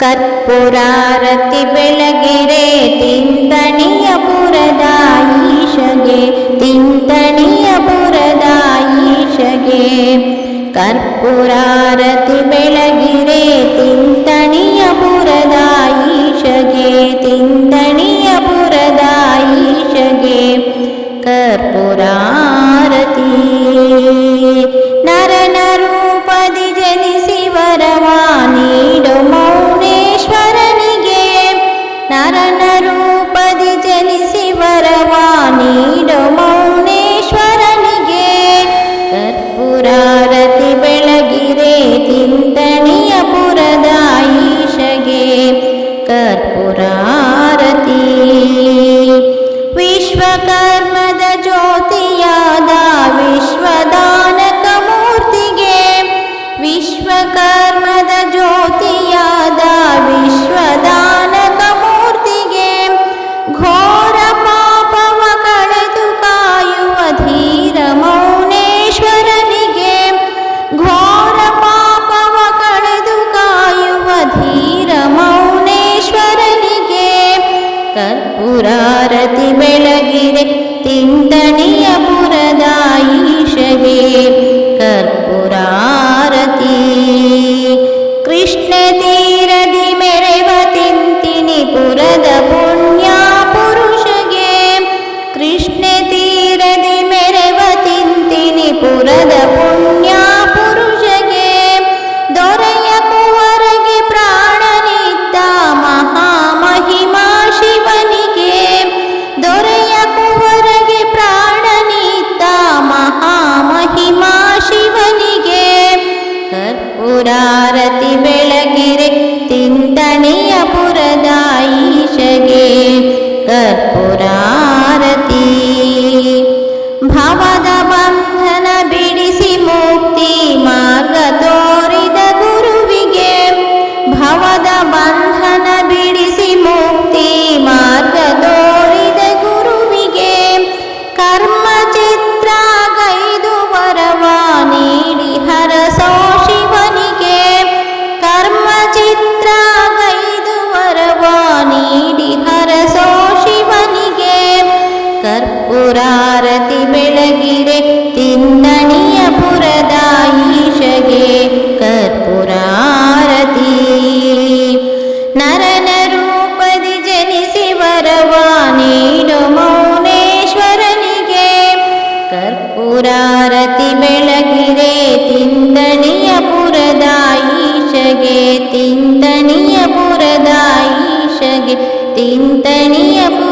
ಕರ್ಪುರಾರತಿ ಬೆಳಗೆರೆ ತಿಂತಣಿಯ ಪುರದ ಈಶಗೆ ತಿಂತಣಿಯ ಪುರದ ಈಶಗೆ ಕರ್ಪುರಾರತಿ ಬೆಳಗಿರೆ ತಿಂತಣಿಯ ಪುರ ಕರ್ಪೂರಾರತಿ ಬೆಳಗಿರೆ ತಿಂದನಿ ಕರ್ಪೂರಾರತಿ ಬೆಳಗಿರೆ ತಿಂದಣಿಯ ಪುರದ ಈಶಗೆ ಕರ್ಪೂರಾರತಿ. ನರನ ರೂಪದಿ ಜನಿಸಿ ವರವ ನೀಡು ಮೌನೇಶ್ವರನಿಗೆ ಕರ್ಪೂರಾರತಿ ಬೆಳಗಿರೆ ತಿಂದಣಿಯ ಪುರದ ಈಶಗೆ ತಿಂದಣಿಯ ಪುರದ ಈಶಗೆ ತಿಂತಣಿಯ ಪುರ